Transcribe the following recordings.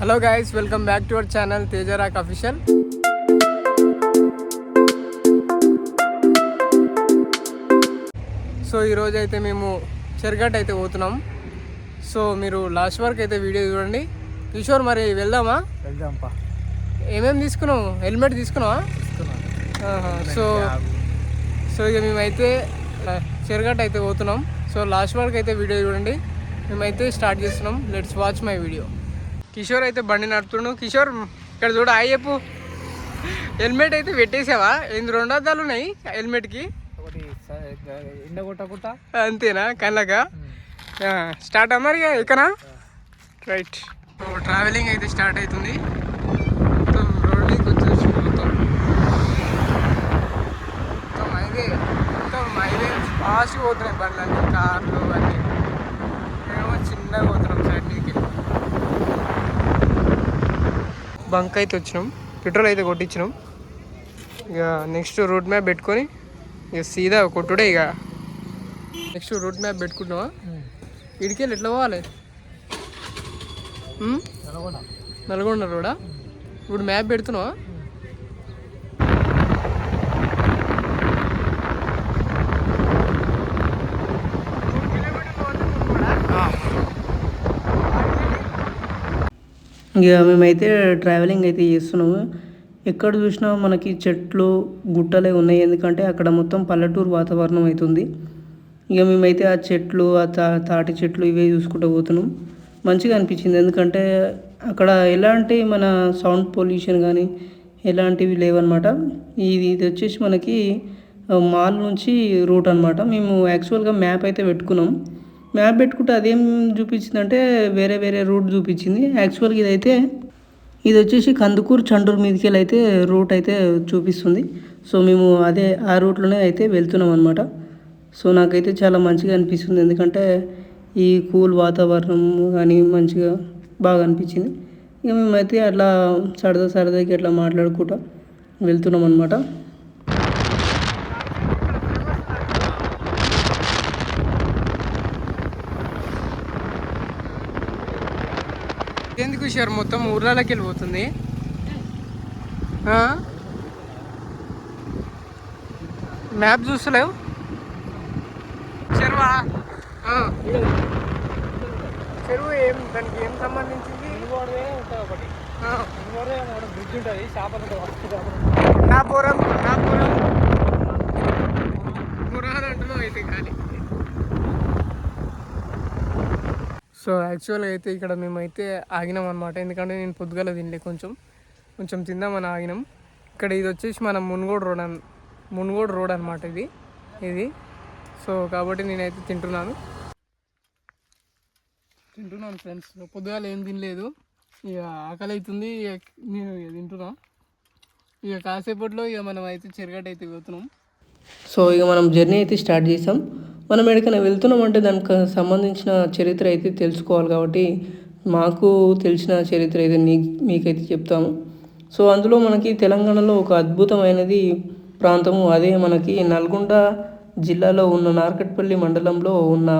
Hello guys welcome back to our channel Tejarock official so ఈరోజు అయితే మేము చెరగట్ అయితే పోతున్నాం. సో మీరు లాస్ట్ వరకు అయితే వీడియో చూడండి. కిషోర్ మరి వెళ్దామా? వెళ్దాంపా. ఏమేమి తీసుకున్నావు? హెల్మెట్ తీసుకున్నావా? సో సో ఇక మేమైతే చెరగట్ అయితే పోతున్నాం. సో లాస్ట్ వరకు అయితే వీడియో చూడండి. మేమైతే స్టార్ట్ చేస్తున్నాం. Let's watch my video Kishore అయితే బండి నడుపుతుండు. కిషోర్ ఇక్కడ చూడు ఆయి చెప్పు. హెల్మెట్ అయితే పెట్టేసావా? ఎనిమిది రెండు అద్దాలు ఉన్నాయి హెల్మెట్కి? అంతేనా? కళ్ళగా స్టార్ట్ ఇక ఇకనా? రైట్. ట్రావెలింగ్ అయితే స్టార్ట్ అవుతుంది. మొత్తం రోడ్ మీదకి వచ్చేసి మొత్తం. మొత్తం హైవే మొత్తం హైవే ఫాస్ట్గా పోతున్నాయి బండ్లు అన్ని కార్లు అన్నీ మేము చిన్నగా పోతున్నాం సైడ్ మీదకి బంక్ అయితే వచ్చినాం. పెట్రోల్ అయితే కొట్టించినాం. ఇక నెక్స్ట్ రూట్ మ్యాప్ పెట్టుకొని ఇక సీదా కొట్టుడే ఇక. నెక్స్ట్ రూట్ మ్యాప్ పెట్టుకుంటున్నావా? ఇడికెళ్ళి ఎట్లా పోవాలి? నల్గొండ. రోడా? ఇప్పుడు మ్యాప్ పెడుతున్నావా? ఇక మేమైతే ట్రావెలింగ్ అయితే చేస్తున్నాము. ఎక్కడ చూసినా మనకి చెట్లు గుట్టలే ఉన్నాయి. ఎందుకంటే అక్కడ మొత్తం పల్లెటూరు వాతావరణం అవుతుంది ఇక మేమైతే ఆ చెట్లు ఆ తా తాటి చెట్లు ఇవే చూసుకుంటూ పోతున్నాం. మంచిగా అనిపించింది. ఎందుకంటే అక్కడ ఎలాంటి మన సౌండ్ పొల్యూషన్ కానీ ఎలాంటివి లేవన్నమాట. ఇది ఇది వచ్చేసి మనకి మాల్ నుంచి రూట్ అనమాట మేము యాక్చువల్గా మ్యాప్ అయితే పెట్టుకున్నాం. మ్యాప్ పెట్టుకుంటే అదేం చూపించిందంటే వేరే వేరే రూట్ చూపించింది. యాక్చువల్గా ఇదైతే ఇది వచ్చేసి కందుకూరు చండూరు మీదకి వెళ్ళి అయితే రూట్ అయితే చూపిస్తుంది. సో మేము అదే ఆ రూట్లోనే అయితే వెళ్తున్నాం అనమాట సో నాకైతే చాలా మంచిగా అనిపిస్తుంది. ఎందుకంటే ఈ కూల్ వాతావరణం కానీ మంచిగా బాగా అనిపించింది. ఇక మేమైతే అట్లా సరదా సరదాకి అట్లా మాట్లాడుకుంటా వెళ్తున్నాం అనమాట షేర్ మొత్తం ఊర్లలోకి వెళ్ళిపోతుంది. మ్యాప్ చూస్తలేవు? చెరువా. చెరువు ఏం దానికి ఏం సంబంధించింది? బ్రిడ్జ్ ఉంటుంది చేపలు ఉంటుంది వస్తు చేపలు నాపురం నాపురం పురాణ అంటున్నావు అయితే కానీ. సో యాక్చువల్గా అయితే ఇక్కడ మేమైతే ఆగినాం అనమాట ఎందుకంటే నేను పొద్దుగల తినలే కొంచెం. కొంచెం తిందామని ఆగినాం. ఇక్కడ ఇది వచ్చేసి మన మున్గోడు రోడ్ అన్ మున్గోడు రోడ్ అనమాట ఇది. ఇది. సో కాబట్టి నేనైతే తింటున్నాను. తింటున్నాను ఫ్రెండ్స్. పొద్దుగాల ఏం తినలేదు. ఇక ఆకలి అవుతుంది ఇక నేను ఇక తింటున్నా. ఇక కాసేపట్లో ఇక మనం అయితే చెరగట్ట అయితే పోతున్నాం. సో ఇక మనం జర్నీ అయితే స్టార్ట్ చేసాం. మనం ఎక్కడికైనా వెళ్తున్నాం అంటే దానికి సంబంధించిన చరిత్ర అయితే తెలుసుకోవాలి కాబట్టి మాకు తెలిసిన చరిత్ర అయితే నీ మీకైతే చెప్తాము. సో అందులో మనకి తెలంగాణలో ఒక అద్భుతమైనది ప్రాంతము అదే మనకి నల్గొండ జిల్లాలో ఉన్న నార్కట్పల్లి మండలంలో ఉన్న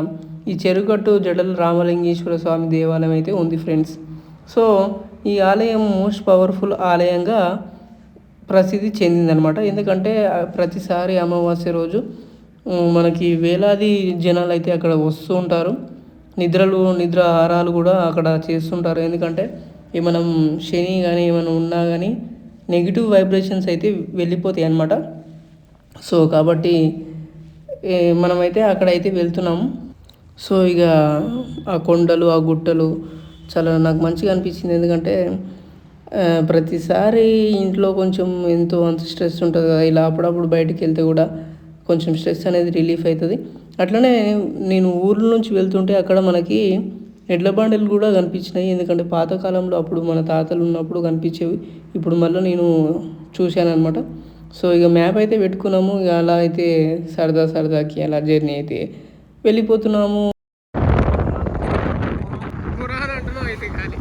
ఈ చెరుగట్టు జడల రామలింగేశ్వర స్వామి దేవాలయం అయితే ఉంది ఫ్రెండ్స్. సో ఈ ఆలయం మోస్ట్ పవర్ఫుల్ ఆలయంగా ప్రసిద్ధి చెందిందనమాట ఎందుకంటే ప్రతిసారి అమావాస్య రోజు మనకి వేలాది జనాలు అయితే అక్కడ వస్తూ ఉంటారు. నిద్రలు నిద్ర ఆహారాలు కూడా అక్కడ చేస్తుంటారు. ఎందుకంటే ఈ మనం శని కానీ ఏమైనా ఉన్నా కానీ నెగిటివ్ వైబ్రేషన్స్ అయితే వెళ్ళిపోతాయి అన్నమాట. సో కాబట్టి మనమైతే అక్కడైతే వెళ్తున్నాము సో ఇక ఆ కొండలు ఆ గుట్టలు చాలా నాకు మంచిగా అనిపించింది. ఎందుకంటే ప్రతిసారి ఇంట్లో కొంచెం ఎంతో అంత స్ట్రెస్ ఉంటుంది కదా. ఇలా అప్పుడప్పుడు బయటికి వెళ్తే కూడా కొంచెం స్ట్రెస్ అనేది రిలీఫ్ అవుతుంది. అట్లనే నేను ఊర్ల నుంచి వెళ్తుంటే అక్కడ మనకి ఎడ్ల బండలు కూడా కనిపించినాయి. ఎందుకంటే పాతకాలంలో అప్పుడు మన తాతలు ఉన్నప్పుడు కనిపించేవి. ఇప్పుడు మళ్ళీ నేను చూశాను అనమాట సో ఇక మ్యాప్ అయితే పెట్టుకున్నాము. ఇక అలా అయితే సరదా సరదాకి అలా జర్నీ అయితే వెళ్ళిపోతున్నాము పురాణ అంటున్నావు అయితే కానీ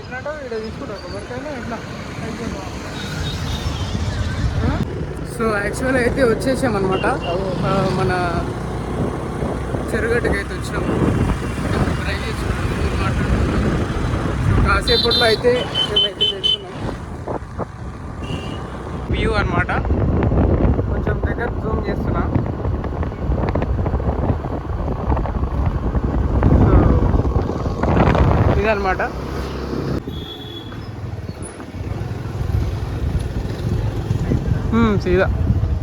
ఎట్లాంటో ఇక్కడ తీసుకుంటావు కొబ్బరికాయలు ఎట్లా సో యాక్చువల్ వచ్చేసామన్నమాట మన చెరుగట్టుకి అయితే వచ్చినాము డ్రైవ్ చేస్తున్నాం మాట్లాడుతున్నాం. కాసేపట్లో అయితే మేమైతే వెళ్తున్నాం. వ్యూ అనమాట కొంచెం దగ్గర జూమ్ చేస్తున్నా. సో ఇదనమాట సీదా.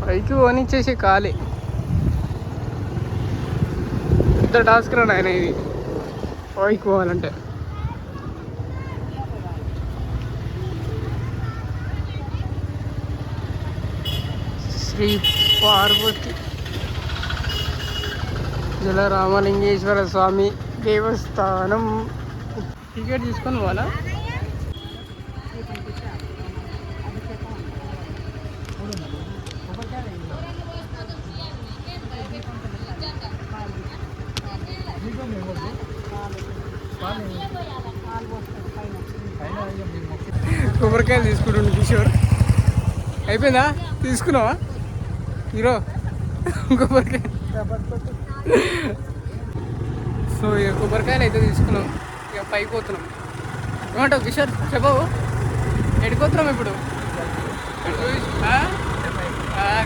పైకి ఓనిచ్చేసి ఖాళీ పెద్ద టాస్క్ రా నాయన ఇది. పైకి పోవాలంటే. శ్రీ పార్వతి. జల రామలింగేశ్వర స్వామి దేవస్థానం. టికెట్ తీసుకొని పోవాలా? కొబ్బరికాయలు తీసుకుంటుండు కిషోర్. అయిపోయిందా? తీసుకున్నావా? హీరో కొబ్బరికాయ సో ఇక కొబ్బరికాయలు అయితే తీసుకున్నాం. ఇక పైకి పోతున్నాం. ఏమంటావు కిషోర్? చెప్పవు. ఎడిపోతున్నాం ఇప్పుడు?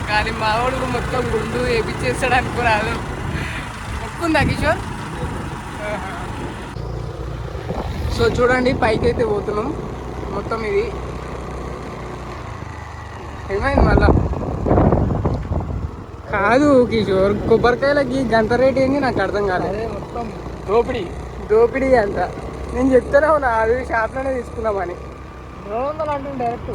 కానీ మావాడు మొత్తం గుండు వేపించేస్తాడు అనుకోరాదు ఒక్కుందా కిషోర్? సో చూడండి పైకి అయితే పోతున్నాం. మొత్తం ఇది. ఏమైంది మళ్ళా? కాదు కిషోర్ కొబ్బరికాయలకి గంట రేట్ ఏంది నాకు అర్థం కాలేదు మొత్తం దోపిడీ. దోపిడీ అంట. నేను చెప్తానే ఉన్నా అది షాప్లోనే తీసుకుందామని. రెండు వందలు అంటుంది డైరెక్ట్.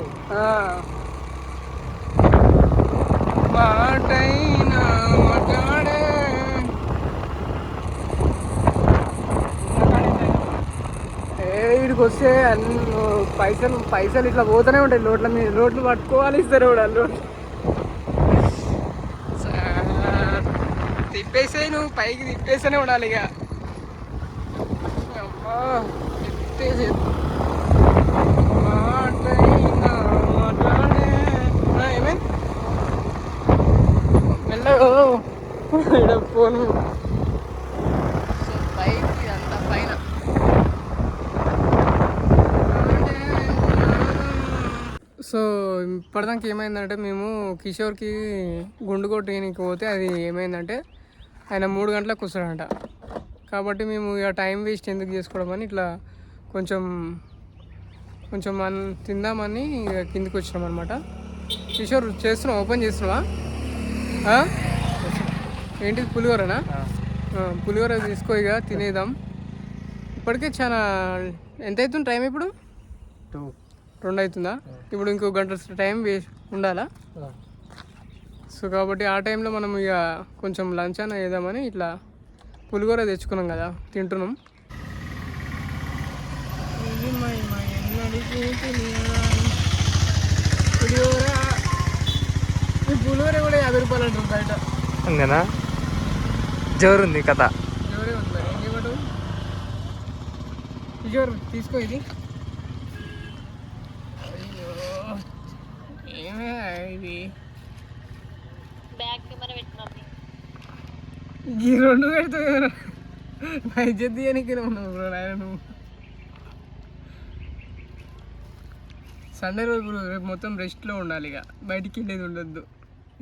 ఏ వీడికి వస్తే అన్ని పైసలు పైసలు ఇట్లా పోతూనే ఉంటాయి. రోడ్ల మీద రోడ్లు పట్టుకోవాలి ఇస్తారు కూడా రోడ్లు సార్, నువ్వు పైకి తిప్పేస్తూనే ఉండాలి ఇక. అమ్మా, తిప్పేసే మాటైనా మాట్లాడే. ఆ, ఏమైంది మెల్లగా ఈడ ఫోను సో పైకి అంతా పైన సో ఇప్పటిదాకా ఏమైందంటే మేము కిషోర్కి గుండు కొట్టేయడానికి పోతే అది ఏమైందంటే ఆయన మూడు గంటలకు వస్తాడంట. కాబట్టి మేము ఇక టైం వేస్ట్ ఎందుకు చేసుకోవడం అని ఇట్లా కొంచెం కొంచెం మన తిందామని ఇక కిందికి వచ్చినాం అనమాట కిషోర్ చేస్తున్నావు ఓపెన్ చేస్తున్నావా? ఏంటిది పులిహోరనా? పులిహోర తీసుకో ఇక తినేద్దాం. ఇప్పటికే చాలా ఎంత అవుతుంది టైం ఇప్పుడు? టూ రెండు అవుతుందా ఇప్పుడు ఇంకో గంట టైం వేస్ట్ ఉండాలా? సో కాబట్టి ఆ టైంలో మనం ఇక కొంచెం లంచ్ అయినా వేద్దామని ఇట్లా పులిహోర తెచ్చుకున్నాం కదా తింటున్నాం? పులిహోర. ఈ పులిహోర కూడా యాభై రూపాయలు అంటారు బయట. అంతేనా? జోరుంది కథ. ఎవరే ఉంది తీసుకో ఇది అయ్యో ఇది? బ్యాగ్ కెమెరా ఈ రెండు పెడతావు నా ఇజ్జత్ తీయనికి ఉన్నావు బ్రో నాయన నువ్వు. సండే రోజు బ్రో రేపు మొత్తం రెస్ట్లో ఉండాలి ఇక. బయటికి వెళ్ళేది ఉండొద్దు.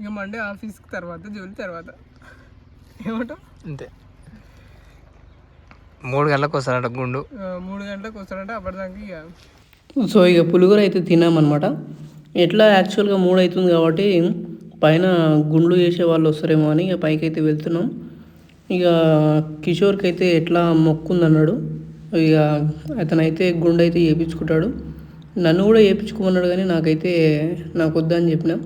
ఇక మండే ఆఫీస్కి తర్వాత జోలి తర్వాత. ఏమంటావు? అంతే. మూడు గంటలకు వస్తారట గుండు. మూడు గంటలకు వస్తాడంటే అప్పటిదాకా ఇక. సో ఇక పులిగూర అయితే తిన్నామన్నమాట. ఎట్లా యాక్చువల్గా మూడు అవుతుంది కాబట్టి పైన గుండ్లు చేసే వాళ్ళు వస్తారేమో అని ఇక పైకి అయితే వెళ్తున్నాం. ఇక కిషోర్కి అయితే ఎట్లా మొక్కుందన్నాడు. ఇక అతనైతే గుండె అయితే చేయించుకుంటాడు నన్ను కూడా చేయించుకోమన్నాడు కానీ నాకైతే నాకు వద్దని చెప్పినా.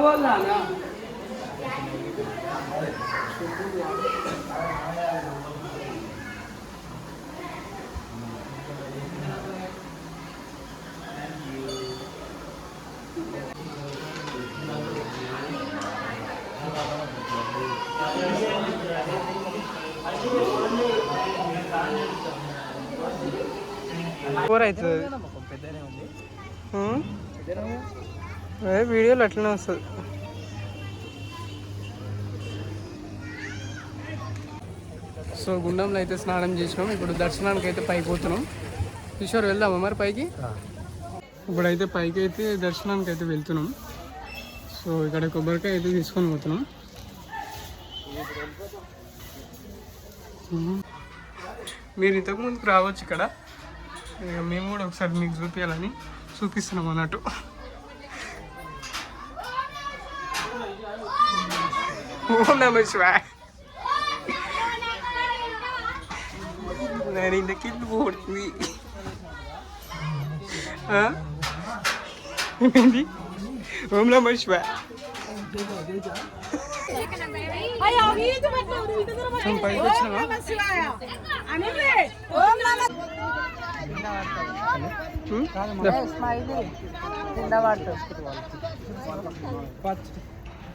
ఇట్లా పోదా కూర అవుతుంది ఉం? అదే వీడియోలో అట్లనే వస్తుంది. సో గుండంలో అయితే స్నానం చేసినాం. ఇప్పుడు దర్శనానికి అయితే పైకి పోతున్నాం. కిషోర్ వెళ్దామా మరి పైకి? ఇప్పుడైతే పైకి అయితే దర్శనానికి అయితే వెళ్తున్నాం. సో ఇక్కడ కొబ్బరికాయ అయితే తీసుకొని పోతున్నాం. మీరు ఇంతకు ముందుకు రావచ్చు ఇక్కడ. ఇక మేము కూడా ఒకసారి మీకు చూపించాలని చూపిస్తున్నాం అన్నట్టు. ఓం నమ శివాయ నేను ఇంతకి పోతుంది ఏమైంది ఓం నమ శివాయ పైకి వచ్చినావా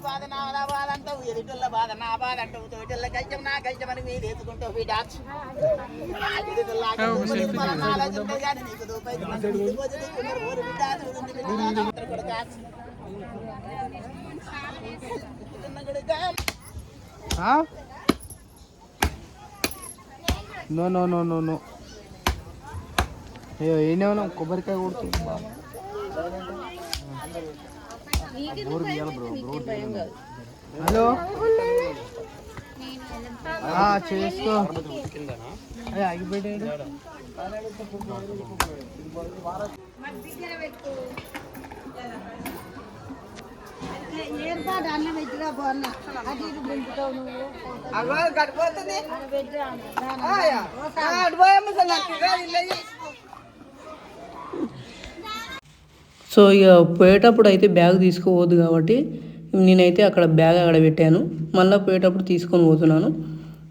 కొన్నా బాధ నా నా బాధ అంటావు ఎదుటిల్ల బాధ నా బాధ అంటావు. తోటిల్ల గైజం నా గైజం అని మీరు ఎత్తుకుంటావు ఒక selfie no no no no no. అయ్యో ఏమన్నా కొబ్బరికాయ కొడుతుంది హలో? ఆ, చేసుకో. ఆగిపోయాడు. ఏర్పాటు అన్న వెజ్జిగా బాగున్నా అది దింపుతావు నువ్వు. సో ఇక పోయేటప్పుడు అయితే బ్యాగ్ తీసుకోవద్దు కాబట్టి నేనైతే అక్కడ బ్యాగ్ అక్కడ పెట్టాను. మళ్ళీ పోయేటప్పుడు తీసుకొని పోతున్నాను.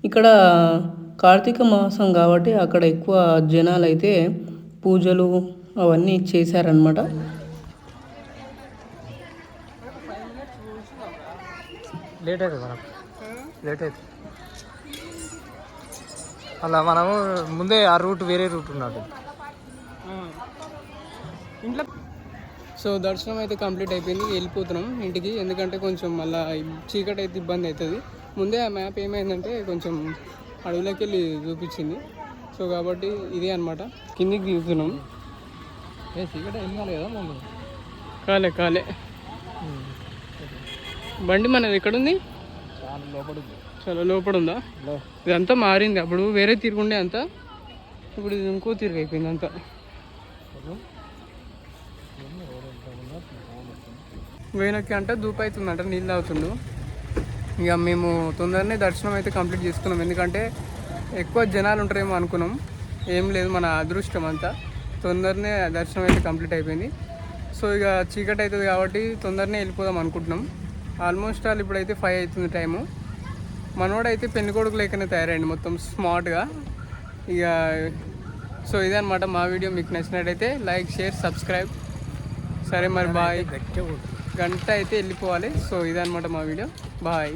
ఇక్కడ కార్తీక మాసం కాబట్టి అక్కడ ఎక్కువ జనాలు అయితే పూజలు అవన్నీ చేశారనమాట లేట్ అవుతుంది మనం లేట్ అవుతుంది. అలా మనము ముందే ఆ రూట్ వేరే రూట్ ఉన్నది ఇంట్లో సో దర్శనం అయితే కంప్లీట్ అయిపోయింది వెళ్ళిపోతున్నాం ఇంటికి. ఎందుకంటే కొంచెం మళ్ళీ చీకటి అయితే ఇబ్బంది అవుతుంది. ముందే ఆ మ్యాప్ ఏమైందంటే కొంచెం అడవులోకి వెళ్ళి చూపించింది. సో కాబట్టి ఇదే అనమాట కిందికి దిగుతున్నాం ఏ చీకటి వెళ్ళాలి కదా ముందు? కాలే కాలే. బండి మనది ఎక్కడుంది? చాలా లోపల ఉందా ఇదంతా మారింది. అప్పుడు వేరే తిరుగుండే అంతా. ఇప్పుడు ఇది ఇంకో తిరుగు అయిపోయింది అంతా. వేనక్కి అంటే దూపు అవుతుందంట నీళ్ళు తాగుతుండు. ఇక మేము తొందరనే దర్శనం అయితే కంప్లీట్ చేసుకున్నాం. ఎందుకంటే ఎక్కువ జనాలు ఉంటారేమో అనుకున్నాం. ఏం లేదు మన అదృష్టం అంతా. తొందరనే దర్శనం అయితే కంప్లీట్ అయిపోయింది. సో ఇక చీకటి అవుతుంది కాబట్టి తొందరనే వెళ్ళిపోదాం అనుకుంటున్నాం. ఆల్మోస్ట్ ఆల్ ఇప్పుడైతే ఫైవ్ అవుతుంది టైము. మనోడైతే పెళ్ళి కొడుకు లేకనే తయారైంది మొత్తం స్మార్ట్గా. ఇక సో ఇదే అనమాట మా వీడియో. మీకు నచ్చినట్టయితే లైక్ షేర్ సబ్స్క్రైబ్. సరే మరి బాయ్. గంట అయితే వెళ్ళిపోవాలి. సో ఇదనమాట మా వీడియో. బాయ్.